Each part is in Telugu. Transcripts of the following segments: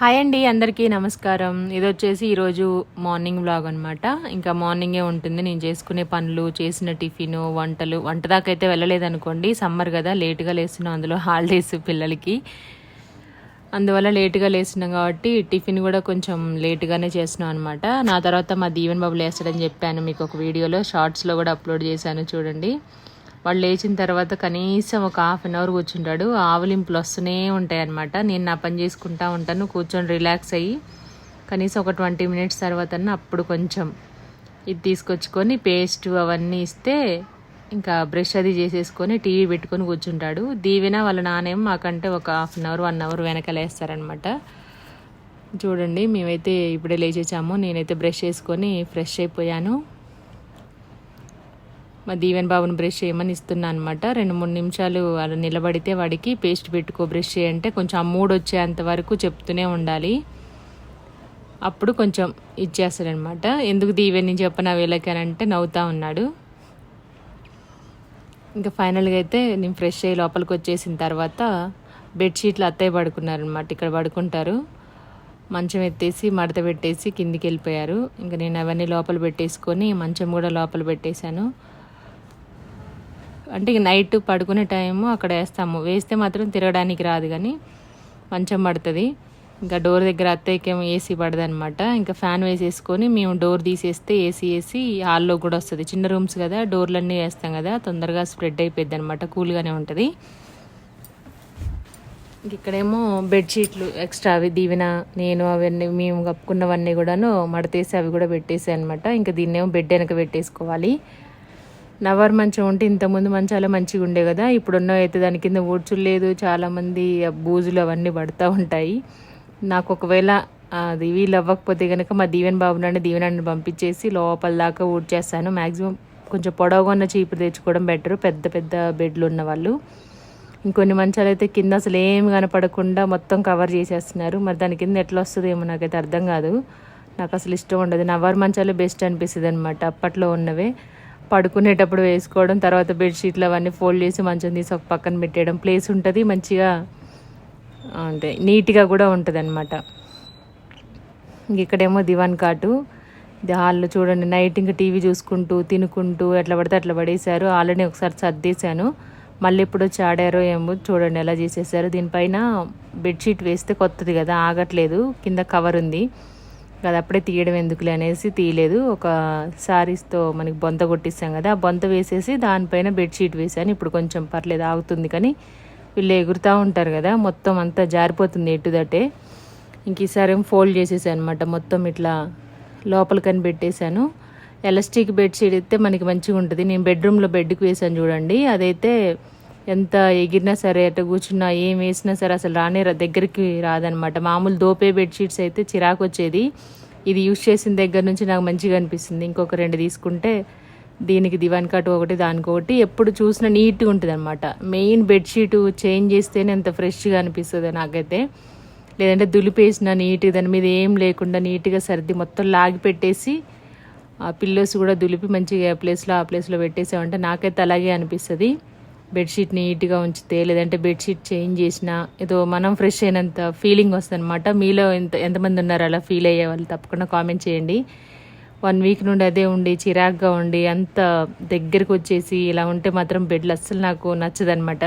హాయ్ అండి అందరికీ నమస్కారం. ఇది వచ్చేసి ఈరోజు మార్నింగ్ బ్లాగ్ అనమాట ఇంకా మార్నింగే ఉంటుంది. నేను చేసుకునే పనులు చేసిన టిఫిన్ వంటలు వంట దాకా అయితే వెళ్ళలేదనుకోండి. సమ్మర్ కదా లేటుగా లేస్తున్నాం అందులో హాలిడేస్ పిల్లలకి. అందువల్ల లేటుగా లేస్తున్నాం కాబట్టి టిఫిన్ కూడా కొంచెం లేటుగానే చేస్తున్నాం అనమాట నా తర్వాత మా దీవెన్ బాబు లేస్తాడని చెప్పాను మీకు ఒక వీడియోలో. షార్ట్స్లో కూడా అప్లోడ్ చేశాను చూడండి. వాళ్ళు లేచిన తర్వాత కనీసం ఒక హాఫ్ అన్ అవర్ కూర్చుంటాడు. ఆవలింపులు వస్తూనే ఉంటాయి అనమాట నేను నా పని చేసుకుంటా ఉంటాను కూర్చొని రిలాక్స్ అయ్యి కనీసం ఒక ట్వంటీ మినిట్స్ తర్వాత అప్పుడు కొంచెం ఇది తీసుకొచ్చుకొని పేస్ట్ అవన్నీ ఇస్తే ఇంకా బ్రష్ అది చేసేసుకొని టీవీ పెట్టుకొని కూర్చుంటాడు. దీవెన వాళ్ళ నానేమో మాకంటే ఒక half an hour one hour వెనకలేస్తారనమాట చూడండి మేమైతే ఇప్పుడే లేచేసాము. నేనైతే బ్రష్ చేసుకొని ఫ్రెష్ అయిపోయాను. మా దీవెన్ బాబుని బ్రష్ చేయమని ఇస్తున్నా అనమాట రెండు మూడు నిమిషాలు అలా నిలబడితే వాడికి పేస్ట్ పెట్టుకో బ్రష్ చేయంటే కొంచెం ఆ మూడు వచ్చేంత వరకు చెప్తూనే ఉండాలి. అప్పుడు కొంచెం ఇచ్చేస్తాడనమాట ఎందుకు దీవెని చెప్పనా వీళ్ళకనంటే నవ్వుతా ఉన్నాడు. ఇంకా ఫైనల్గా అయితే నేను ఫ్రెష్ అయ్యి లోపలికి వచ్చేసిన తర్వాత బెడ్షీట్లు అత్తయ్య పడుకున్నారనమాట ఇక్కడ పడుకుంటారు. మంచం ఎత్తేసి మడత పెట్టేసి కిందికి వెళ్ళిపోయారు. ఇంకా నేను అవన్నీ లోపల పెట్టేసుకొని మంచం కూడా లోపల పెట్టేశాను. అంటే ఇక నైట్ పడుకునే టైము అక్కడ వేస్తాము. వేస్తే మాత్రం తిరగడానికి రాదు కానీ మంచం పడుతుంది. ఇంకా డోర్ దగ్గర అత్తయ్యకేమో ఏసీ పడదు అనమాట ఇంకా ఫ్యాన్ వేసేసుకొని మేము డోర్ తీసేస్తే ఏసీ వేసి హాల్లో కూడా వస్తుంది. చిన్న రూమ్స్ కదా డోర్లన్నీ వేస్తాం కదా తొందరగా స్ప్రెడ్ అయిపోద్ది అనమాట కూల్గానే ఉంటుంది. ఇక్కడేమో బెడ్షీట్లు ఎక్స్ట్రా అవి దీవెన నేను అవన్నీ మేము కప్పుకున్నవన్నీ కూడాను మడతేసి అవి కూడా పెట్టేసాయి అనమాట ఇంకా దీన్నేమో బెడ్ వెనక పెట్టేసుకోవాలి. నవర్ మంచం ఉంటే ఇంతకుముందు మంచాలు మంచిగా ఉండే కదా. ఇప్పుడున్న అయితే దాని కింద ఊడ్చులు లేదు చాలామంది బూజులు అవన్నీ పడుతూ ఉంటాయి. నాకు ఒకవేళ అది వీళ్ళు అవ్వకపోతే కనుక మా దీవెన్ బాబు నుండి దీవెనాన్ని పంపించేసి లోపల దాకా ఊడ్చేస్తాను. మ్యాక్సిమం కొంచెం పొడవుగా ఉన్న చీపులు తెచ్చుకోవడం బెటర్. పెద్ద పెద్ద బెడ్లు ఉన్న వాళ్ళు. ఇంకొన్ని మంచాలు అయితే కింద అసలు ఏమి కనపడకుండా మొత్తం కవర్ చేసేస్తున్నారు. మరి దాని కింద ఎట్లా వస్తుందేమో నాకైతే అర్థం కాదు. నాకు అసలు ఇష్టం ఉండదు. నవర్ మంచాలే బెస్ట్ అనిపిస్తుంది అనమాట అప్పట్లో ఉన్నవే. పడుకునేటప్పుడు వేసుకోవడం తర్వాత బెడ్షీట్లు అవన్నీ ఫోల్డ్ చేసి మంచం తీసి ఒక పక్కన పెట్టేయడం. ప్లేస్ ఉంటుంది మంచిగా అంటే నీట్గా కూడా ఉంటుంది అనమాట ఇక్కడేమో దివాన్ కాటు ఇది హాల్లో చూడండి నైట్ ఇంకా టీవీ చూసుకుంటూ తినుకుంటూ ఎట్లా పడితే అట్లా పడేశారు. ఆల్రెడీ ఒకసారి సర్దేశాను. మళ్ళీ ఎప్పుడు చాడారో ఏమో చూడండి ఎలా చేసేసారు దీనిపైన బెడ్షీట్ వేస్తే కొత్తది కదా ఆగట్లేదు. కింద కవర్ ఉంది. అది అప్పుడే తీయడం ఎందుకులే అనేసి తీయలేదు. ఒక శారీస్తో మనకి బొంత కొట్టిస్తాం కదా ఆ బొంత వేసేసి దానిపైన బెడ్షీట్ వేసాను. ఇప్పుడు కొంచెం పర్లేదు ఆగుతుంది కానీ వీళ్ళు ఎగురుతూ ఉంటారు కదా మొత్తం అంతా జారిపోతుంది ఎటుదటే ఇంక ఈసారి ఏం ఫోల్డ్ చేసేసాను అనమాట మొత్తం ఇట్లా లోపలికని పెట్టేశాను ఎలాస్టిక్ బెడ్షీట్ అయితే మనకి మంచిగా ఉంటుంది నేను బెడ్రూమ్లో బెడ్కి వేసాను చూడండి అదైతే ఎంత ఎగిరినా సరే అట్ట కూర్చున్నా ఏం వేసినా సరే అసలు రానే రా దగ్గరికి రాదనమాట. మామూలు దోపే బెడ్షీట్స్ అయితే చిరాకు వచ్చేది. ఇది యూజ్ చేసిన దగ్గర నుంచి నాకు మంచిగా అనిపిస్తుంది. ఇంకొక రెండు తీసుకుంటే దీనికి దివాన్ కట్ ఒకటి దానికొకటి ఎప్పుడు చూసినా నీట్గా ఉంటుంది అనమాట మెయిన్ బెడ్షీట్ చేంజ్ చేస్తేనే ఎంత ఫ్రెష్గా అనిపిస్తుంది నాకైతే. లేదంటే దులిపేసిన నీట్గా దాని మీద ఏం లేకుండా నీట్గా సర్ది మొత్తం లాగి పెట్టేసి ఆ పిల్లోస్ కూడా దులిపి మంచిగా ఏ ప్లేస్లో ఆ ప్లేస్లో పెట్టేసామంటే నాకైతే అలాగే అనిపిస్తుంది. బెడ్షీట్ నీట్గా ఉంచితే లేదంటే బెడ్షీట్ చేంజ్ చేసినా ఏదో మనం ఫ్రెష్ అయినంత ఫీలింగ్ వస్తుంది అనమాట మీలో ఎంత ఎంతమంది ఉన్నారు అలా ఫీల్ అయ్యే వాళ్ళు తప్పకుండా కామెంట్ చేయండి. వన్ వీక్ నుండి అదే ఉండి చిరాగ్గా ఉండి అంత దగ్గరకు వచ్చేసి ఇలా ఉంటే మాత్రం బెడ్లు అస్సలు నాకు నచ్చదనమాట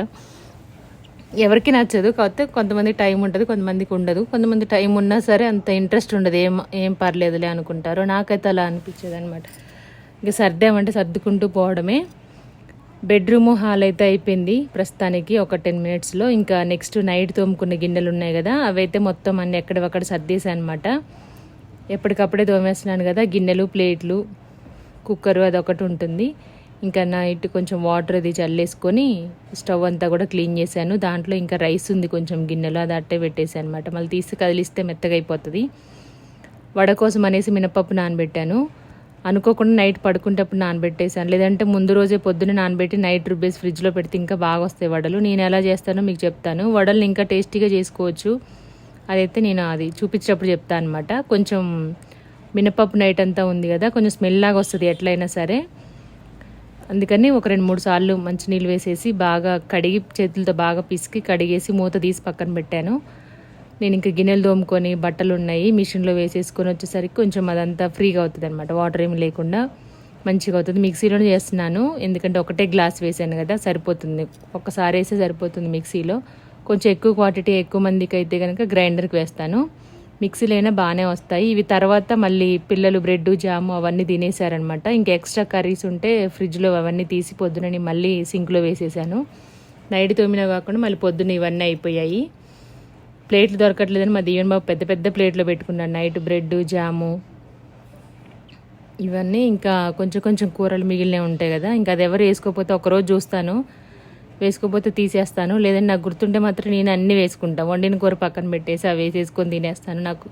ఎవరికి నచ్చదు కాకపోతే కొంతమంది టైం ఉంటుంది కొంతమందికి ఉండదు. కొంతమంది టైం ఉన్నా సరే అంత ఇంట్రెస్ట్ ఉండదు. ఏం ఏం పర్లేదులే అనుకుంటారు. నాకైతే అలా అనిపించేది అనమాట ఇంకా సర్దామంటే సర్దుకుంటూ పోవడమే. బెడ్రూమ్ హాల్ అయితే అయిపోయింది. ప్రస్తుతానికి ఒక టెన్ మినిట్స్లో ఇంకా నెక్స్ట్ నైట్ తోముకున్న గిన్నెలు ఉన్నాయి కదా అవైతే మొత్తం అన్ని ఎక్కడవక్కడ సర్దేశాను అనమాట ఎప్పటికప్పుడే తోమేస్తున్నాను కదా గిన్నెలు ప్లేట్లు కుక్కరు అదొకటి ఉంటుంది. ఇంకా నైట్ కొంచెం వాటర్ అది చల్లేసుకొని స్టవ్ అంతా కూడా క్లీన్ చేశాను. దాంట్లో ఇంకా రైస్ ఉంది కొంచెం గిన్నెలో అది అట్టే పెట్టేసాను అనమాట మళ్ళీ తీసి కదిలిస్తే మెత్తగా అయిపోతుంది. వడ కోసం అనేసి మినపప్పు నానబెట్టాను. అనుకోకుండా నైట్ పడుకుంటప్పుడు నానబెట్టేసాను లేదంటే ముందు రోజే పొద్దున్న నానబెట్టి నైట్ రుబ్బేసి ఫ్రిడ్జ్లో పెడితే ఇంకా బాగా వస్తాయి వడలు. నేను ఎలా చేస్తానో మీకు చెప్తాను. వడల్ని ఇంకా టేస్టీగా చేసుకోవచ్చు. అదైతే నేను అది చూపించేటప్పుడు చెప్తాను అనమాట కొంచెం మినపప్పు నైట్ అంతా ఉంది కదా కొంచెం స్మెల్ లాగా వస్తుంది ఎట్లయినా సరే. అందుకని ఒక రెండు మూడు సార్లు మంచినీళ్ళు వేసేసి బాగా కడిగి చేతులతో బాగా పిసికి కడిగేసి మూత తీసి పక్కన పెట్టాను. నేను ఇంకా గిన్నెలు తోముకొని బట్టలు ఉన్నాయి మిషన్లో వేసేసుకొని వచ్చేసరికి కొంచెం అదంతా ఫ్రీగా అవుతుంది అనమాట వాటర్ ఏమి లేకుండా మంచిగా అవుతుంది. మిక్సీలోనే చేస్తున్నాను. ఎందుకంటే ఒకటే గ్లాస్ వేసాను కదా సరిపోతుంది. ఒక్కసారి వేస్తే సరిపోతుంది మిక్సీలో. కొంచెం ఎక్కువ క్వాంటిటీ ఎక్కువ మందికి అయితే కనుక గ్రైండర్కి వేస్తాను. మిక్సీలో అయినా బాగానే వస్తాయి. ఇవి తర్వాత మళ్ళీ పిల్లలు బ్రెడ్ జాము అవన్నీ తినేసారనమాట ఇంకా ఎక్స్ట్రా కర్రీస్ ఉంటే ఫ్రిడ్జ్లో అవన్నీ తీసి పొద్దునని మళ్ళీ సింక్లో వేసేసాను. నైట్ తోమినా కాకుండా మళ్ళీ పొద్దున్న ఇవన్నీ అయిపోయాయి. ప్లేట్లు దొరకట్లేదని మా దీవెన్ బాబు పెద్ద పెద్ద ప్లేట్లో పెట్టుకున్నాడు. Night bread jam. ఇవన్నీ ఇంకా కొంచెం కొంచెం కూరలు మిగిలినవి ఉంటాయి కదా. ఇంకా అది ఎవరు వేసుకోకపోతే ఒకరోజు చూస్తాను. వేసుకోకపోతే తీసేస్తాను. లేదంటే నాకు గుర్తుంటే మాత్రం నేను అన్నీ వేసుకుంటాను వండిన కూర పక్కన పెట్టేసి అవి వేసేసుకొని తినేస్తాను నాకు.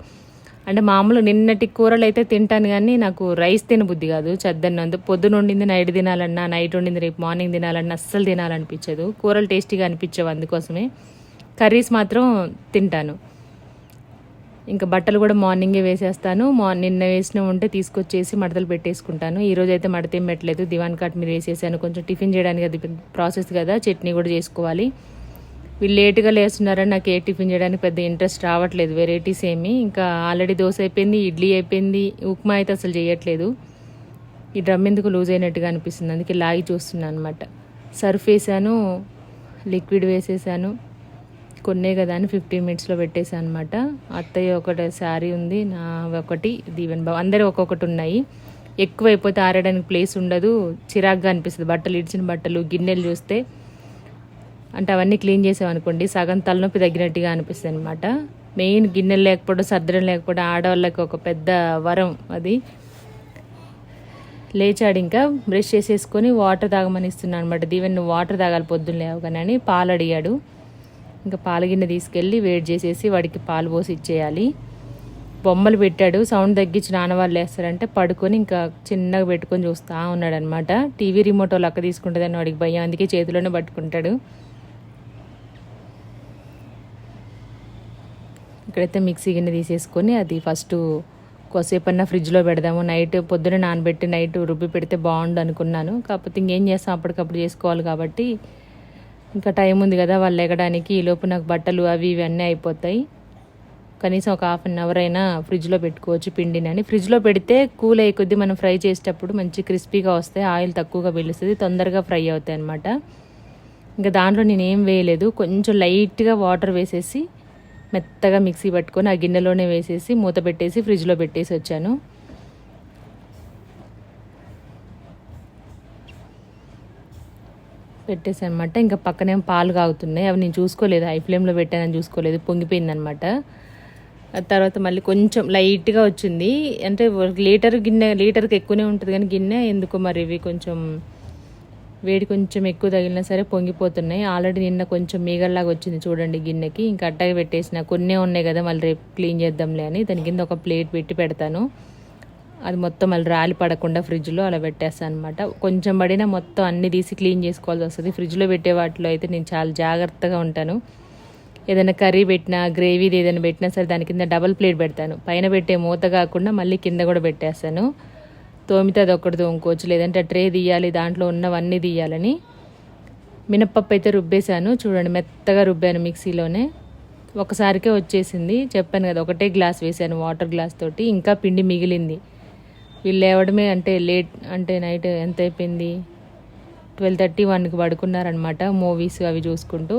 అంటే మామూలు నిన్నటి కూరలు అయితే తింటాను కానీ నాకు రైస్ తినబుద్ధి కాదు. చద్దన్నందు పొద్దున వండింది నైట్ తినాలన్నా నైట్ వండింది రేపు మార్నింగ్ తినాలన్నా అస్సలు తినాలనిపించదు. కూరలు టేస్టీగా అనిపించవు అందుకోసమే. కర్రీస్ మాత్రం తింటాను. ఇంకా బట్టలు కూడా మార్నింగే వేసేస్తాను. మా నిన్న వేసిన ఉంటే తీసుకొచ్చేసి మడతలు పెట్టేసుకుంటాను. ఈరోజు అయితే మడత ఏం పెట్టలేదు. దివాన్ కాట్ మీద వేసేసాను. కొంచెం టిఫిన్ చేయడానికి అది ప్రాసెస్ కదా. చట్నీ కూడా చేసుకోవాలి. వీళ్ళు లేట్గా లేస్తున్నారని నాకు ఏ టిఫిన్ చేయడానికి పెద్ద ఇంట్రెస్ట్ రావట్లేదు. వెరైటీస్ ఏమి. ఇంకా ఆల్రెడీ దోశ అయిపోయింది ఇడ్లీ అయిపోయింది. ఉప్మా అయితే అసలు చేయట్లేదు. ఈ డ్రమ్ ఎందుకు లూజ్ అయినట్టుగా అనిపిస్తుంది. అందుకే లాగి చూస్తున్నాను అనమాట సర్ఫ్ వేసాను లిక్విడ్ వేసేసాను. కొన్నే కదా అని ఫిఫ్టీన్ మినిట్స్లో పెట్టేసాను అనమాట అత్తయ్య ఒకటి శారీ ఉంది నా ఒకటి దీవెన్ బాబు అందరూ ఒక్కొక్కటి ఉన్నాయి. ఎక్కువ అయిపోతే ఆరడానికి ప్లేస్ ఉండదు చిరాగ్గా అనిపిస్తుంది. బట్టలు ఇడిచిన బట్టలు గిన్నెలు చూస్తే అంటే అవన్నీ క్లీన్ చేసామనుకోండి సగం తలనొప్పి తగ్గినట్టుగా అనిపిస్తుంది అనమాట మెయిన్ గిన్నెలు లేకపోవడం సర్దడం లేకపోవడం ఆడవాళ్ళకి ఒక పెద్ద వరం అది. లేచాడు ఇంకా బ్రష్ చేసేసుకొని వాటర్ తాగమని ఇస్తున్నాను అనమాట దీవెన్ నువ్వు వాటర్ తాగాలి పొద్దున్న లేవగానే అని పాలు అడిగాడు ఇంకా పాలగిన్నె తీసుకెళ్ళి వేడి చేసేసి వాడికి పాలు పోసి ఇచ్చేయాలి. బొమ్మలు పెట్టాడు. సౌండ్ తగ్గించి నాన్న వాళ్ళు వేస్తారంటే పడుకొని ఇంకా చిన్నగా పెట్టుకొని చూస్తూ ఉన్నాడు అనమాట టీవీ రిమోట్ వాళ్ళు అక్క తీసుకుంటుందని వాడికి భయం. అందుకే చేతిలోనే పట్టుకుంటాడు. ఇక్కడైతే మిక్సీ గిన్నె తీసేసుకొని అది ఫస్ట్ కొద్దిసేపన్నా ఫ్రిడ్జ్లో పెడదాము. నైట్ పొద్దున నానబెట్టి నైట్ రుబ్బి పెడితే బాగుండు అనుకున్నాను. కాకపోతే ఇంకేం చేస్తాం? అప్పటికప్పుడు చేసుకోవాలి కాబట్టి ఇంకా టైం ఉంది కదా వాళ్ళు ఎగడానికి. ఈలోపు నాకు బట్టలు అవి ఇవి అన్నీ అయిపోతాయి. కనీసం ఒక హాఫ్ అన్ అవర్ అయినా ఫ్రిడ్జ్లో పెట్టుకోవచ్చు పిండిని అని. ఫ్రిడ్జ్లో పెడితే కూల్ అయ్యి కొద్దీ మనం ఫ్రై చేసేటప్పుడు మంచి క్రిస్పీగా వస్తాయి. ఆయిల్ తక్కువగా పీలుస్తుంది. తొందరగా ఫ్రై అవుతాయి అనమాట ఇంకా దాంట్లో నేను ఏం వేయలేదు. కొంచెం లైట్గా వాటర్ వేసేసి మెత్తగా మిక్సీ పట్టుకొని ఆ గిన్నెలోనే వేసేసి మూత పెట్టేసి ఫ్రిడ్జ్లో పెట్టేసి వచ్చాను. పెట్టేసి అనమాట ఇంకా పక్కనే పాలు కాగుతున్నాయి. అవి నేను చూసుకోలేదు. హై ఫ్లేమ్లో పెట్టానని చూసుకోలేదు. పొంగిపోయింది అనమాట తర్వాత మళ్ళీ కొంచెం లైట్గా వచ్చింది. అంటే లీటర్ గిన్నె లీటర్కి ఎక్కువనే ఉంటుంది కానీ గిన్నె ఎందుకో మరి ఇవి కొంచెం వేడి కొంచెం ఎక్కువ తగిలినా సరే పొంగిపోతున్నాయి. ఆల్రెడీ నిన్న కొంచెం మీగల్లాగా వచ్చింది చూడండి గిన్నెకి. ఇంకా అట్టగా పెట్టేసిన. కొన్నే ఉన్నాయి కదా మళ్ళీ రేపు క్లీన్ చేద్దాంలే అని. దాని కింద ఒక ప్లేట్ పెట్టి పెడతాను. అది మొత్తం మళ్ళీ రాలి పడకుండా ఫ్రిడ్జ్లో అలా పెట్టేస్తాను అనమాట కొంచెం పడినా మొత్తం అన్ని తీసి క్లీన్ చేసుకోవాల్సి వస్తుంది. ఫ్రిడ్జ్లో పెట్టే వాటిలో అయితే నేను చాలా జాగ్రత్తగా ఉంటాను. ఏదైనా కర్రీ పెట్టినా గ్రేవీది ఏదైనా పెట్టినా సరే దాని కింద డబల్ ప్లేట్ పెడతాను. పైన పెట్టే మూత కాకుండా మళ్ళీ కింద కూడా పెట్టేస్తాను. తోమితే అది ఒక్కటి తోముకోవచ్చు. లేదంటే ట్రే తీయాలి దాంట్లో ఉన్నవన్నీ తీయాలని. మినప్పప్పు అయితే రుబ్బేశాను. చూడండి మెత్తగా రుబ్బాను మిక్సీలోనే. ఒకసారికే వచ్చేసింది. చెప్పాను కదా ఒకటే గ్లాస్ వేసాను వాటర్ గ్లాస్ తోటి. ఇంకా పిండి మిగిలింది. వీళ్ళు లేవడమే అంటే లేట్ అంటే నైట్ ఎంత అయిపోయింది? ట్వెల్వ్ థర్టీ వన్కి పడుకున్నారనమాట మూవీస్ అవి చూసుకుంటూ.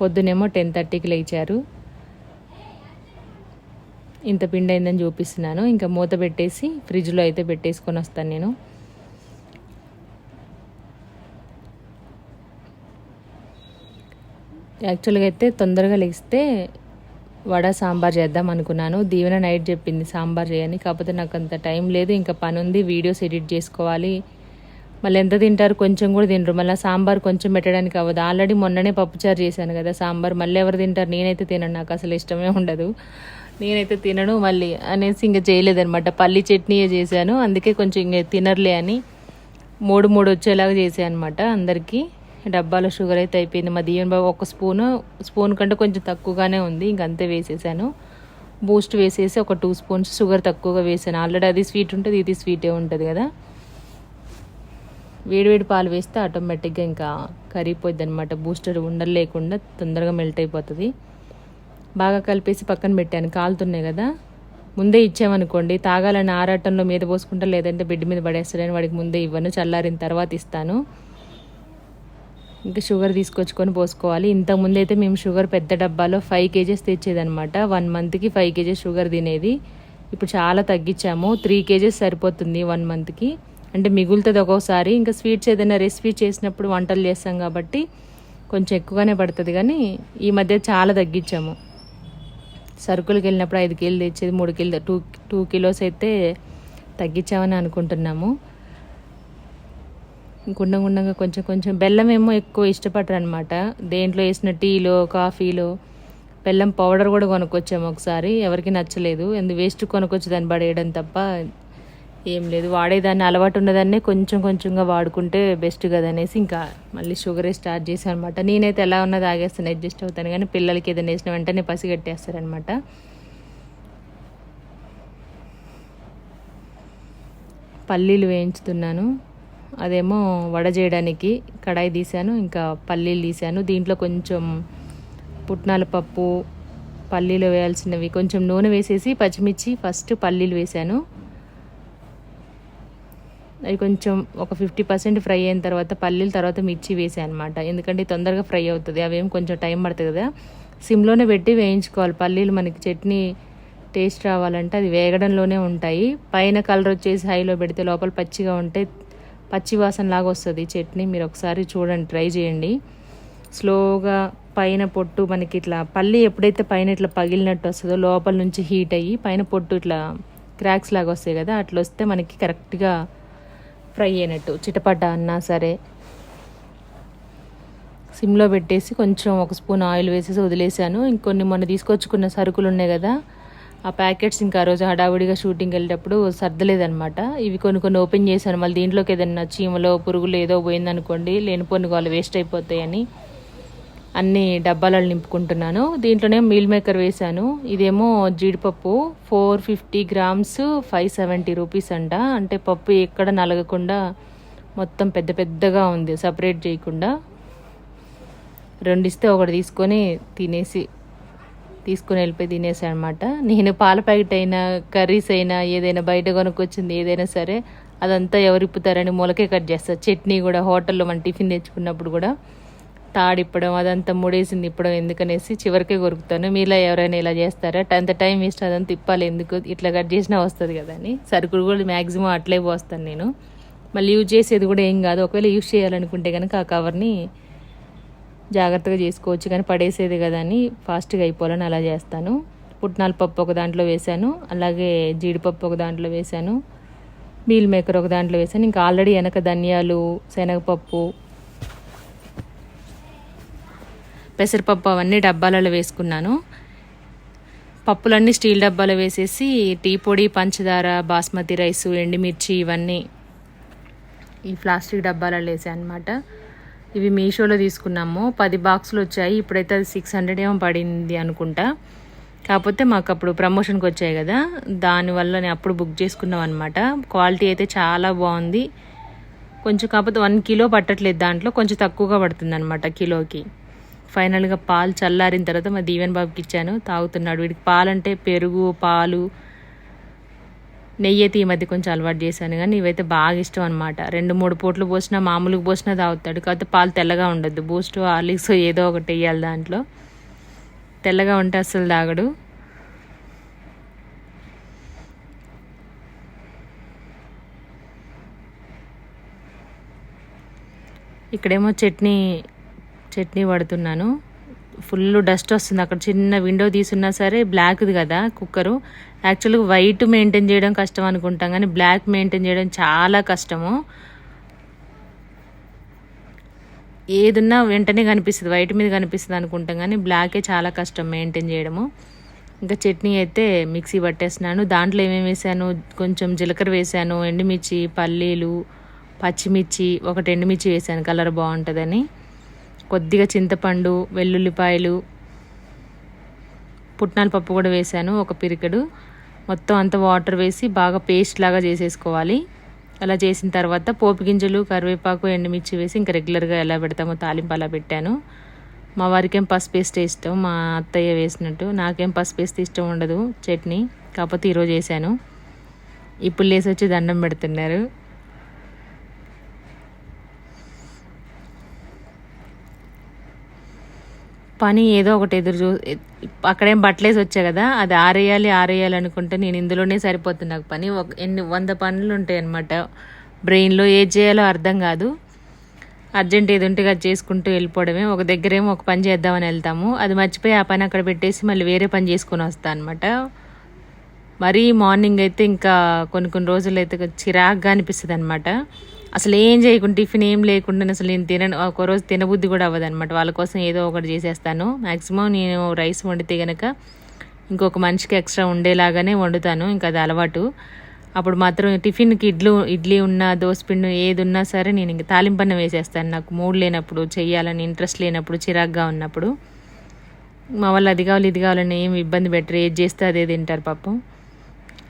పొద్దునేమో టెన్ థర్టీకి లేచారు. ఇంత పిండి అయిందని చూపిస్తున్నాను. ఇంకా మూత పెట్టేసి ఫ్రిడ్జ్లో అయితే పెట్టేసుకొని వస్తాను నేను. యాక్చువల్గా అయితే తొందరగా లేస్తే వడ సాంబార్ చేద్దాం అనుకున్నాను. దీవెన నైట్ చెప్పింది సాంబార్ చేయని కాకపోతే నాకు అంత టైం లేదు ఇంకా పని ఉంది వీడియోస్ ఎడిట్ చేసుకోవాలి. మళ్ళీ ఎంత తింటారు కొంచెం కూడా తినరు. మళ్ళీ సాంబార్ కొంచెం పెట్టడానికి అవ్వదు. ఆల్రెడీ మొన్ననే పప్పుచారు చేశాను కదా సాంబార్. మళ్ళీ ఎవరు తింటారు నేనైతే తినను. నాకు అసలు ఇష్టమే ఉండదు. నేనైతే తినను మళ్ళీ అనేసి ఇంకా చేయలేదనమాట పల్లి చట్నీయే చేశాను. అందుకే కొంచెం ఇంక తినర్లే అని మూడు మూడు వచ్చేలాగా చేసాను అనమాట అందరికీ. డబ్బాలో షుగర్ అయితే అయిపోయింది. మా దీవెన్ బాబు ఒక స్పూను స్పూన్ కంటే కొంచెం తక్కువగానే ఉంది. ఇంక అంతే వేసేసాను. బూస్ట్ వేసేసి ఒక టూ స్పూన్స్ షుగర్ తక్కువగా వేసాను. ఆల్రెడీ అది స్వీట్ ఉంటుంది ఇది స్వీటే ఉంటుంది కదా. వేడివేడి పాలు వేస్తే ఆటోమేటిక్గా ఇంకా కరిగిపోద్ది అనమాట బూస్టర్ ఉండలు లేకుండా తొందరగా మెల్ట్ అయిపోతుంది. బాగా కలిపేసి పక్కన పెట్టాను. కాలుతున్నాయి కదా. ముందే ఇచ్చామనుకోండి తాగాలని ఆరాటంలో మీద పోసుకుంటా లేదంటే బెడ్ మీద పడేస్తాడని వాడికి ముందే ఇవ్వను. చల్లారిన తర్వాత ఇస్తాను. ఇంకా షుగర్ తీసుకొచ్చుకొని పోసుకోవాలి. ఇంతకుముందు అయితే మేము షుగర్ పెద్ద డబ్బాలో ఫైవ్ కేజెస్ తెచ్చేదనమాట వన్ మంత్కి ఫైవ్ కేజెస్ షుగర్ తినేది. ఇప్పుడు చాలా తగ్గించాము. త్రీ కేజెస్ సరిపోతుంది వన్ మంత్కి అంటే మిగులుతుంది ఒక్కోసారి. ఇంకా స్వీట్స్ ఏదైనా రెసిపీ చేసినప్పుడు వంటలు చేస్తాం కాబట్టి కొంచెం ఎక్కువగానే పడుతుంది. కానీ ఈ మధ్య చాలా తగ్గించాము. సరుకులకు వెళ్ళినప్పుడు ఐదు కేజీలు తెచ్చేది మూడు కేలు టూ టూ కిలోస్ అయితే తగ్గించామని అనుకుంటున్నాము. గుండం గుండంగా కొంచెం కొంచెం బెల్లం ఏమో ఎక్కువ ఇష్టపడరు అనమాట దేంట్లో వేసిన టీలో కాఫీలో బెల్లం పౌడర్ కూడా కొనుక్కొచ్చాము ఒకసారి. ఎవరికి నచ్చలేదు. ఎందు వేస్ట్ కొనుక్కొచ్చి దాన్ని పడేయడం తప్ప ఏం లేదు. వాడేదాన్ని అలవాటు ఉన్నదాన్నే కొంచెం కొంచెంగా వాడుకుంటే బెస్ట్ కదా అనేసి ఇంకా మళ్ళీ షుగరే స్టార్ట్ చేశాను అనమాట నేనైతే ఎలా ఉన్నది ఆగేస్తాను అడ్జస్ట్ అవుతాను. కానీ పిల్లలకి ఏదైనా వేసిన వెంటనే పసిగట్టేస్తారనమాట పల్లీలు వేయించుతున్నాను. అదేమో వడ చేయడానికి కడాయి తీసాను ఇంకా పల్లీలు తీసాను దీంట్లో కొంచెం పుట్నాల పప్పు పల్లీలు వేయాల్సినవి కొంచెం నూనె వేసేసి పచ్చిమిర్చి ఫస్ట్ పల్లీలు వేసాను అవి కొంచెం ఒక ఫిఫ్టీ పర్సెంట్ ఫ్రై అయిన తర్వాత పల్లీల తర్వాత మిర్చి వేసాను అనమాట ఎందుకంటే తొందరగా ఫ్రై అవుతుంది అవేం కొంచెం టైం పడుతుంది కదా. సిమ్లోనే పెట్టి వేయించుకోవాలి. పల్లీలు మనకి చట్నీ టేస్ట్ రావాలంటే అది వేగడంలోనే ఉంటాయి. పైన కలర్ వచ్చేసి హైలో పెడితే లోపల పచ్చిగా ఉంటే పచ్చివాసన లాగా వస్తుంది చట్నీ మీరు ఒకసారి చూడండి ట్రై చేయండి. స్లోగా పైన పొట్టు మనకి ఇట్లా పల్లి ఎప్పుడైతే పైన ఇట్లా పగిలినట్టు వస్తుందో లోపల నుంచి హీట్ అయ్యి పైన పొట్టు ఇట్లా క్రాక్స్ లాగా వస్తాయి కదా అట్లా వస్తే మనకి కరెక్ట్గా ఫ్రై అయినట్టు. చిటపట అన్నా సరే. సిమ్లో పెట్టేసి కొంచెం ఒక స్పూన్ ఆయిల్ వేసేసి వదిలేసాను. ఇంకొన్ని మొన్న తీసుకొచ్చుకున్న సరుకులు ఉన్నాయి కదా ఆ ప్యాకెట్స్ ఇంకా రోజు హడావుడిగా షూటింగ్ వెళ్ళేటప్పుడు సర్దలేదనమాట ఇవి కొన్ని కొన్ని ఓపెన్ చేశాను. మళ్ళీ దీంట్లోకి ఏదైనా చీమలో పురుగులు ఏదో పోయిందనుకోండి లేనిపోని వాళ్ళు వేస్ట్ అయిపోతాయని అన్ని డబ్బాలలో నింపుకుంటున్నాను. దీంట్లోనే మీల్ మేకర్ వేశాను. ఇదేమో జీడిపప్పు four fifty grams five seventy rupees అంట. అంటే పప్పు ఎక్కడ నలగకుండా మొత్తం పెద్ద పెద్దగా ఉంది సపరేట్ చేయకుండా. రెండు ఇస్తే ఒకటి తీసుకొని తినేసి తీసుకుని వెళ్ళిపోయి తినేసాను అనమాట నేను పాల ప్యాకెట్ అయినా కర్రీస్ అయినా ఏదైనా బయట కొనుక్కొచ్చింది ఏదైనా సరే అదంతా ఎవరు ఇప్పుతారని మొలకే కట్ చేస్తారు చట్నీ కూడా హోటల్లో మన టిఫిన్ తెచ్చుకున్నప్పుడు కూడా తాడిప్పడం అదంతా ముడేసింది ఇప్పడం ఎందుకనేసి చివరికే కొరుకుతాను. మీలా ఎవరైనా ఇలా చేస్తారా? అంత టైం వేస్ట్ అదంతా తిప్పాలి ఎందుకు? ఇట్లా కట్ చేసినా వస్తుంది కదా అని. సరుకులు కూడా మ్యాక్సిమం అట్లే పోస్తాను నేను. మళ్ళీ యూజ్ చేసేది కూడా ఏం కాదు. ఒకవేళ యూజ్ చేయాలనుకుంటే కనుక ఆ కవర్ని జాగ్రత్తగా చేసుకోవచ్చు. కానీ పడేసేది కదా అని ఫాస్ట్గా అయిపోవాలని అలా చేస్తాను. పుట్నాల పప్పు ఒక దాంట్లో వేశాను. అలాగే జీడిపప్పు ఒక దాంట్లో వేశాను. మీల్ మేకర్ ఒక దాంట్లో వేసాను ఇంకా ఆల్రెడీ వెనక ధనియాలు శనగపప్పు పెసరపప్పు అవన్నీ డబ్బాలలో వేసుకున్నాను. పప్పులన్నీ స్టీల్ డబ్బాలో వేసేసి టీ పొడి పంచదార బాస్మతి రైస్ ఎండుమిర్చి ఇవన్నీ ఈ ప్లాస్టిక్ డబ్బాలలో వేసాను అనమాట ఇవి మీషోలో తీసుకున్నాము. పది బాక్సులు వచ్చాయి. ఇప్పుడైతే అది సిక్స్ హండ్రెడ్ ఏమో పడింది అనుకుంటా. కాకపోతే మాకు అప్పుడు ప్రమోషన్కి వచ్చాయి కదా. దానివల్ల నేను అప్పుడు బుక్ చేసుకున్నాం అనమాట క్వాలిటీ అయితే చాలా బాగుంది. కొంచెం కాకపోతే వన్ కిలో పట్టట్లేదు దాంట్లో. కొంచెం తక్కువగా పడుతుంది అనమాట కిలోకి ఫైనల్గా పాలు చల్లారిన తర్వాత మా దీవెన్ బాబుకి ఇచ్చాను. తాగుతున్నాడు. వీడికి పాలంటే పెరుగు పాలు నెయ్యి అయితే ఈ మధ్య కొంచెం అలవాటు చేశాను కానీ ఇవైతే బాగా ఇష్టం అనమాట రెండు మూడు పూట్లు పోసినా మామూలుగా పోసినా తాగుతాడు. కాకపోతే పాలు తెల్లగా ఉండద్దు. బూస్ట్ హార్లిక్స్ ఏదో ఒకటి వేయాలి దాంట్లో. తెల్లగా ఉంటే అసలు తాగడు. ఇక్కడేమో చట్నీ చట్నీ పడుతున్నాను ఫుల్ డస్ట్ వస్తుంది. అక్కడ చిన్న విండో తీసున్నా సరే బ్లాక్ది కదా కుక్కరు. యాక్చువల్గా వైట్ మెయింటైన్ చేయడం కష్టం అనుకుంటాం కానీ బ్లాక్ మెయింటైన్ చేయడం చాలా కష్టము. ఏదున్నా వెంటనే కనిపిస్తుంది. వైట్ మీద కనిపిస్తుంది అనుకుంటాం కానీ బ్లాకే చాలా కష్టం మెయింటైన్ చేయడము. ఇంకా చట్నీ అయితే మిక్సీ పట్టేస్తున్నాను దాంట్లో ఏమేమి వేసాను? కొంచెం జీలకర్ర వేసాను ఎండుమిర్చి పల్లీలు పచ్చిమిర్చి ఒకటి ఎండుమిర్చి వేసాను. కలర్ బాగుంటుందని. కొద్దిగా చింతపండు వెల్లుల్లిపాయలు పుట్నాల పప్పు కూడా వేసాను ఒక పిరికెడు. మొత్తం అంతా వాటర్ వేసి బాగా పేస్ట్ లాగా చేసేసుకోవాలి. అలా చేసిన తర్వాత పోపు గింజలు కరివేపాకు ఎండుమిర్చి వేసి ఇంకా రెగ్యులర్గా ఎలా పెడతామో తాలింపు అలా పెట్టాను. మా వారికేం ఏం పసుపు వేస్తే ఇష్టం మా అత్తయ్య వేసినట్టు. నాకేం పసుపు వేస్తే ఇష్టం ఉండదు చట్నీ. కాకపోతే ఈరోజు వేసాను ఇప్పుడు లేసి వచ్చి దండం పెడుతున్నారు. పని ఏదో ఒకటి ఎదురు చూ అక్కడేం బట్టలేసి వచ్చా కదా అది ఆరేయాలి ఆరేయాలి అనుకుంటే నేను ఇందులోనే సరిపోతుంది నాకు పని. ఒక ఎన్ని వంద పనులు ఉంటాయి అనమాట బ్రెయిన్లో ఏది చేయాలో అర్థం కాదు. అర్జెంట్ ఏది ఉంటే అది చేసుకుంటూ వెళ్ళిపోవడమే. ఒక దగ్గరేమో ఒక పని చేద్దామని వెళ్తాము. అది మర్చిపోయి ఆ పని అక్కడ పెట్టేసి మళ్ళీ వేరే పని చేసుకొని వస్తాను అనమాట మరీ మార్నింగ్ అయితే ఇంకా కొన్ని కొన్ని రోజులు అయితే చిరాగ్గా అనిపిస్తుంది అనమాట అసలు ఏం చేయకుండా టిఫిన్ ఏం లేకుండా అసలు నేను తిన ఒక రోజు తినబుద్ధి కూడా అవ్వదు అనమాట వాళ్ళ కోసం ఏదో ఒకటి చేసేస్తాను. మ్యాక్సిమం నేను రైస్ వండితే గనక ఇంకొక మనిషికి ఎక్స్ట్రా ఉండేలాగానే వండుతాను ఇంకా అది అలవాటు. అప్పుడు మాత్రం టిఫిన్కి ఇడ్లు ఇడ్లీ ఉన్నా దోసపిండి ఏది ఉన్నా సరే నేను ఇంక తాలింపన్న వేసేస్తాను. నాకు మూడ్ లేనప్పుడు చేయాలని ఇంట్రెస్ట్ లేనప్పుడు చిరాగ్గా ఉన్నప్పుడు. మా వాళ్ళు అది కావాలి ఇది కావాలని ఏమి ఇబ్బంది పెట్టరు. ఏది చేస్తే అదే తింటారు పాపం.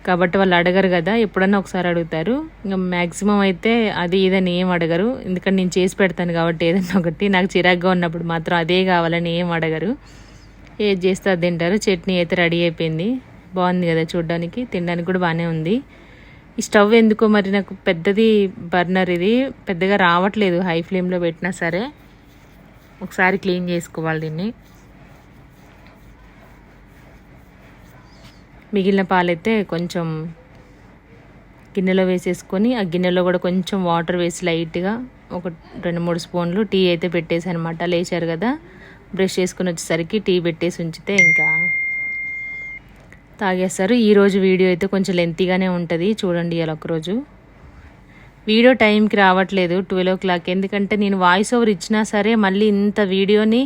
కాబట్టి వాళ్ళు అడగరు కదా ఎప్పుడన్నా ఒకసారి అడుగుతారు. ఇంకా మ్యాక్సిమం అయితే అది ఇదని ఏం అడగరు. ఎందుకంటే నేను చేసి పెడతాను కాబట్టి ఏదన్నా ఒకటి. నాకు చిరాగ్గా ఉన్నప్పుడు మాత్రం అదే కావాలని ఏం అడగరు. ఏది చేస్తే అది తింటారు. చట్నీ అయితే రెడీ అయిపోయింది. బాగుంది కదా చూడడానికి. తినడానికి కూడా బాగానే ఉంది. ఈ స్టవ్ ఎందుకో మరి నాకు పెద్దది బర్నర్ ఇది. పెద్దగా రావట్లేదు. హై ఫ్లేమ్లో పెట్టినా సరే. ఒకసారి క్లీన్ చేసుకోవాలి దీన్ని. మిగిలిన పాలైతే కొంచెం గిన్నెలో వేసేసుకొని ఆ గిన్నెలో కూడా కొంచెం వాటర్ వేసి లైట్గా ఒక రెండు మూడు స్పూన్లు టీ అయితే పెట్టేసి అనమాట లేచారు కదా బ్రష్ చేసుకుని వచ్చేసరికి టీ పెట్టేసి ఉంచితే ఇంకా తాగేస్తారు. ఈరోజు వీడియో అయితే కొంచెం లెంతీగానే ఉంటుంది. చూడండి ఇలా ఒకరోజు. వీడియో టైంకి రావట్లేదు ట్వెల్వ్ ఓ క్లాక్. ఎందుకంటే నేను వాయిస్ ఓవర్ ఇచ్చినా సరే మళ్ళీ ఇంత వీడియోని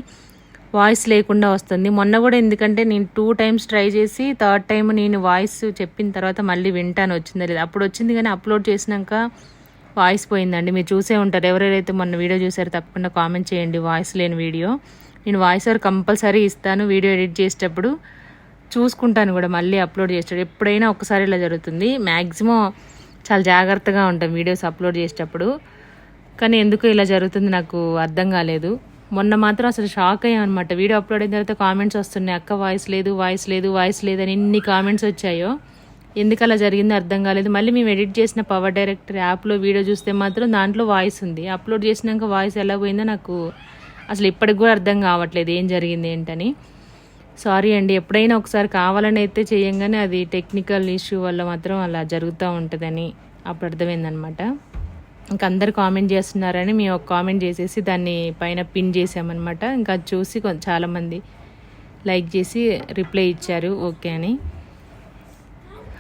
వాయిస్ లేకుండా వస్తుంది. మొన్న కూడా ఎందుకంటే నేను టూ టైమ్స్ ట్రై చేసి థర్డ్ టైం నేను వాయిస్ చెప్పిన తర్వాత మళ్ళీ వింటాను వచ్చిందా లేదు. అప్పుడు వచ్చింది కానీ అప్లోడ్ చేసినాక వాయిస్ పోయిందండి. మీరు చూసే ఉంటారు. ఎవరెవరైతే మొన్న వీడియో చూసారో తప్పకుండా కామెంట్ చేయండి వాయిస్ లేని వీడియో. నేను వాయిస్ ఓవర్ కంపల్సరీ ఇస్తాను వీడియో ఎడిట్ చేసేటప్పుడు. చూసుకుంటాను కూడా మళ్ళీ అప్లోడ్ చేసేటప్పుడు. ఎప్పుడైనా ఒకసారి ఇలా జరుగుతుంది. మ్యాక్సిమం చాలా జాగ్రత్తగా ఉంటాం వీడియోస్ అప్లోడ్ చేసేటప్పుడు. కానీ ఎందుకు ఇలా జరుగుతుంది నాకు అర్థం కాలేదు. మొన్న మాత్రం అసలు షాక్ అయ్యాం అనమాట వీడియో అప్లోడ్ అయిన తర్వాత కామెంట్స్ వస్తున్నాయి. అక్క వాయిస్ లేదు వాయిస్ లేదు వాయిస్ లేదని ఇన్ని ఎన్ని కామెంట్స్ వచ్చాయో. ఎందుకు అలా జరిగిందో అర్థం కాలేదు. మళ్ళీ మేము ఎడిట్ చేసిన పవర్ డైరెక్టర్ యాప్లో వీడియో చూస్తే మాత్రం దాంట్లో వాయిస్ ఉంది. అప్లోడ్ చేసినాక వాయిస్ ఎలా పోయిందో నాకు అసలు ఇప్పటికి కూడా అర్థం కావట్లేదు. ఏం జరిగింది ఏంటని. సారీ అండి. ఎప్పుడైనా ఒకసారి కావాలని అయితే చేయంగానే అది టెక్నికల్ ఇష్యూ వల్ల మాత్రం అలా జరుగుతూ ఉంటుందని అప్పుడు అర్థమైందనమాట ఇంకా అందరు కామెంట్ చేస్తున్నారని మేము ఒక కామెంట్ చేసేసి దాన్ని పైన పిన్ చేసామన్నమాట. ఇంకా అది చూసి చాలామంది లైక్ చేసి రిప్లై ఇచ్చారు. ఓకే అని.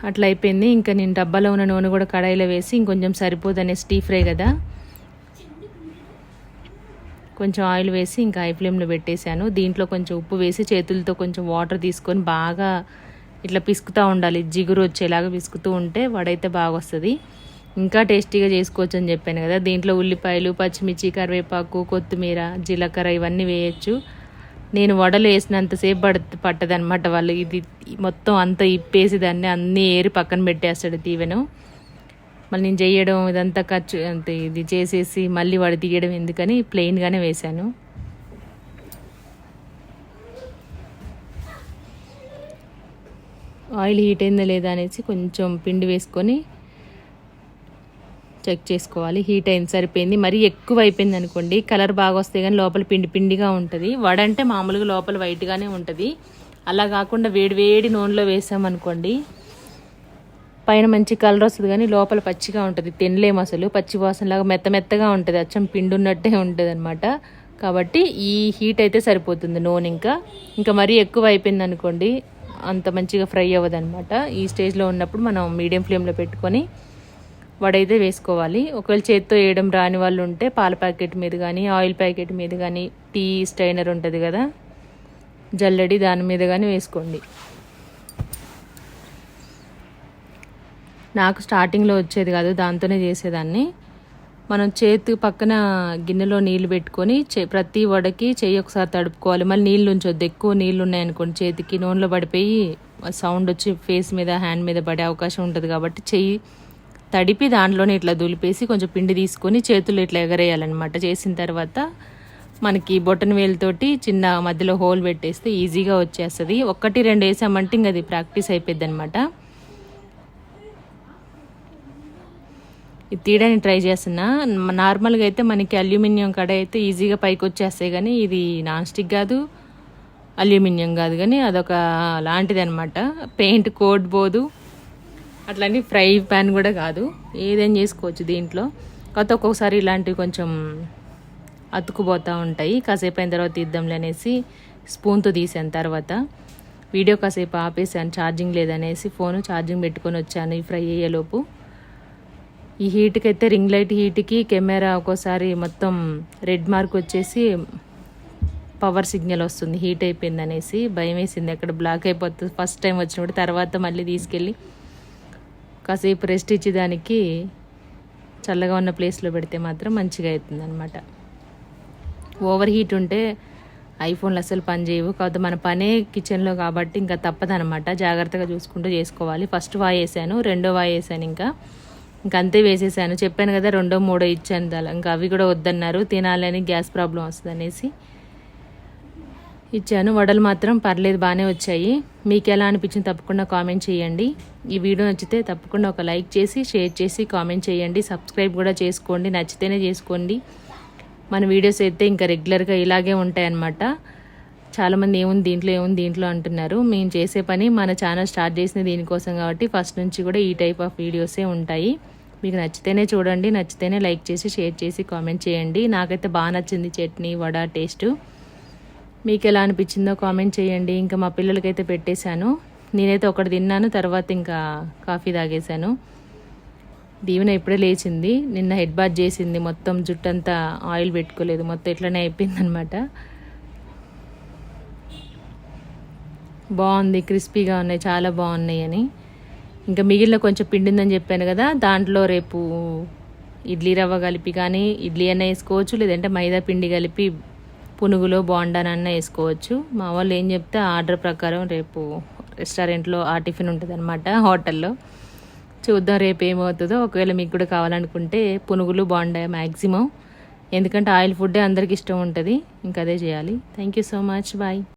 అట్లా అయిపోయింది. ఇంకా నేను డబ్బాలో ఉన్న నూనె కూడా కడాయిలో వేసి ఇంకొంచెం సరిపోదనే స్టీ ఫ్రై కదా. కొంచెం ఆయిల్ వేసి ఇంకా హై ఫ్లేమ్లో పెట్టేశాను. దీంట్లో కొంచెం ఉప్పు వేసి చేతులతో కొంచెం వాటర్ తీసుకొని బాగా ఇట్లా పిసుకుతూ ఉండాలి. జిగురు వచ్చేలాగా పిసుకుతూ ఉంటే వడైతే బాగా వస్తుంది ఇంకా టేస్టీగా చేసుకోవచ్చు అని చెప్పాను కదా. దీంట్లో ఉల్లిపాయలు పచ్చిమిర్చి కరివేపాకు కొత్తిమీర జీలకర్ర ఇవన్నీ వేయచ్చు. నేను వడలు వేసినంతసేపు పడ పట్టదనమాట వాళ్ళు. ఇది మొత్తం అంతా ఇప్పేసి దాన్ని అన్నీ ఏరి పక్కన పెట్టేస్తాడు తీవెను. మళ్ళీ నేను చేయడం ఇదంతా ఖర్చు అంత ఇది చేసేసి మళ్ళీ వాడు తీయడం ఎందుకని ప్లెయిన్గానే వేశాను. ఆయిల్ హీట్ అయిందా లేదా అనేసి కొంచెం పిండి వేసుకొని చెక్ చేసుకోవాలి. హీట్ అయింది సరిపోయింది. మరీ ఎక్కువ అయిపోయింది అనుకోండి కలర్ బాగా వస్తే కానీ లోపల పిండి పిండిగా ఉంటుంది. వడ అంటే మామూలుగా లోపల వైట్గానే ఉంటుంది. అలా కాకుండా వేడి వేడి నూనెలో వేసామనుకోండి పైన మంచి కలర్ వస్తుంది కానీ లోపల పచ్చిగా ఉంటుంది. తినలేము అసలు. పచ్చి వాసనలాగా మెత్త మెత్తగా ఉంటుంది. అచ్చం పిండి ఉన్నట్టే ఉంటుంది అనమాట కాబట్టి ఈ హీట్ అయితే సరిపోతుంది నూనె ఇంకా. ఇంకా మరీ ఎక్కువ అయిపోయింది అనుకోండి అంత మంచిగా ఫ్రై అవ్వదనమాట ఈ స్టేజ్లో ఉన్నప్పుడు మనం మీడియం ఫ్లేమ్లో పెట్టుకొని వడైతే వేసుకోవాలి. ఒకవేళ చేత్తో వేయడం రాని వాళ్ళు ఉంటే పాల ప్యాకెట్ మీద కానీ ఆయిల్ ప్యాకెట్ మీద కానీ టీ స్టైనర్ ఉంటుంది కదా జల్లడి దాని మీద కానీ వేసుకోండి. నాకు స్టార్టింగ్లో వచ్చేది కాదు దాంతోనే చేసేదాన్ని. మనం చేతి పక్కన గిన్నెలో నీళ్ళు పెట్టుకొని ప్రతి వడకి చెయ్యి ఒకసారి తడుపుకోవాలి. మళ్ళీ నీళ్ళు ఉంచొద్దు. ఎక్కువ నీళ్ళు ఉన్నాయనుకోండి చేతికి. నూనెలో పడిపోయి సౌండ్ వచ్చి ఫేస్ మీద హ్యాండ్ మీద పడే అవకాశం ఉంటుంది కాబట్టి చెయ్యి తడిపి దాంట్లోనే ఇట్లా దులిపేసి కొంచెం పిండి తీసుకొని చేతులు ఇట్లా ఎగరేయాలన్నమాట. చేసిన తర్వాత మనకి బొటన్ వేలుతోటి చిన్న మధ్యలో హోల్ పెట్టేస్తే ఈజీగా వచ్చేస్తుంది. ఒక్కటి రెండు వేసామంటే ఇంక అది ప్రాక్టీస్ అయిపోద్ది అనమాట ఇది తీయడానికి ట్రై చేస్తున్నా. నార్మల్గా అయితే మనకి అల్యూమినియం కడాయి అయితే ఈజీగా పైకి వచ్చేస్తాయి కానీ ఇది నాన్ స్టిక్ కాదు అల్యూమినియం కాదు కానీ అదొక లాంటిది అనమాట పెయింట్ కోట్ పోదు అట్లని ఫ్రై ప్యాన్ కూడా కాదు. ఏదైనా చేసుకోవచ్చు దీంట్లో. కాకపోతే ఒక్కొక్కసారి ఇలాంటివి కొంచెం అతుకుపోతూ ఉంటాయి. కాసేపు అయిన తర్వాత తీద్దాంలే అనేసి స్పూన్తో తీసాను తర్వాత. వీడియో కాసేపు ఆపేసాను. ఛార్జింగ్ లేదనేసి ఫోన్ ఛార్జింగ్ పెట్టుకొని వచ్చాను ఈ ఫ్రై అయ్యేలోపు. ఈ హీట్కి అయితే రింగ్ లైట్ హీట్కి కెమెరా ఒక్కోసారి మొత్తం రెడ్ మార్క్ వచ్చేసి పవర్ సిగ్నల్ వస్తుంది. హీట్ అయిపోయింది అనేసి భయం వేసింది అక్కడ బ్లాక్ అయిపోతుంది. ఫస్ట్ టైం వచ్చినప్పుడు తర్వాత మళ్ళీ తీసుకెళ్ళి కాసేపు రెస్ట్ ఇచ్చేదానికి చల్లగా ఉన్న ప్లేస్లో పెడితే మాత్రం మంచిగా అవుతుంది అనమాట ఓవర్ హీట్ ఉంటే ఐఫోన్లు అసలు పని చేయవు. కాకపోతే మన పనే కిచెన్లో కాబట్టి ఇంకా తప్పదనమాట జాగ్రత్తగా చూసుకుంటూ చేసుకోవాలి. ఫస్ట్ వాయి వేసాను రెండో వాయి వేసాను ఇంకా. ఇంకా అంతే వేసేసాను. చెప్పాను కదా రెండో మూడో ఇచ్చాను. దాని ఇంకా అవి కూడా వద్దన్నారు. తినాలని గ్యాస్ ప్రాబ్లం వస్తుంది అనేసి ఇచ్చాను. వడలు మాత్రం పర్లేదు బాగానే వచ్చాయి. మీకు ఎలా అనిపించింది తప్పకుండా కామెంట్ చేయండి. ఈ వీడియో నచ్చితే తప్పకుండా ఒక లైక్ చేసి షేర్ చేసి కామెంట్ చేయండి. సబ్స్క్రైబ్ కూడా చేసుకోండి నచ్చితేనే చేసుకోండి. మన వీడియోస్ అయితే ఇంకా రెగ్యులర్గా ఇలాగే ఉంటాయన్నమాట. చాలామంది ఏముంది దీంట్లో ఏముంది దీంట్లో అంటున్నారు. మేము చేసే పని మన ఛానల్ స్టార్ట్ చేసిన దీనికోసం కాబట్టి ఫస్ట్ నుంచి కూడా ఈ టైప్ ఆఫ్ వీడియోసే ఉంటాయి. మీకు నచ్చితేనే చూడండి నచ్చితేనే లైక్ చేసి షేర్ చేసి కామెంట్ చేయండి. నాకైతే బాగా నచ్చింది చట్నీ వడ టేస్ట్. మీకు ఎలా అనిపించిందో కామెంట్ చేయండి. ఇంకా మా పిల్లలకైతే పెట్టేశాను. నేనైతే ఒకటి తిన్నాను తర్వాత ఇంకా కాఫీ తాగేశాను. దీవెన ఇప్పుడే లేచింది. నిన్న హెడ్ బాత్ చేసింది. మొత్తం జుట్టంతా ఆయిల్ పెట్టుకోలేదు. మొత్తం ఇట్లనే అయిపోయిందనమాట బాగుంది. క్రిస్పీగా ఉన్నాయి. చాలా బాగున్నాయి అని. ఇంకా మిగిలిన కొంచెం పిండిందని చెప్పాను కదా. దాంట్లో రేపు ఇడ్లీ రవ్వ కలిపి కానీ ఇడ్లీ అన్న వేసుకోవచ్చు లేదంటే మైదా పిండి కలిపి పునుగులో బోండానన్న వేసుకోవచ్చు. మా వాళ్ళు ఏం చెప్తే ఆర్డర్ ప్రకారం రేపు రెస్టారెంట్లో ఆ టిఫిన్ ఉంటుంది అనమాట హోటల్లో. చూద్దాం రేపు ఏమవుతుందో. ఒకవేళ మీకు కూడా కావాలనుకుంటే పునుగులు బాగుంటాయి మ్యాక్సిమం ఎందుకంటే ఆయిల్ ఫుడ్డే అందరికి ఇష్టం ఉంటుంది. ఇంకా అదే చేయాలి. Thank you so much bye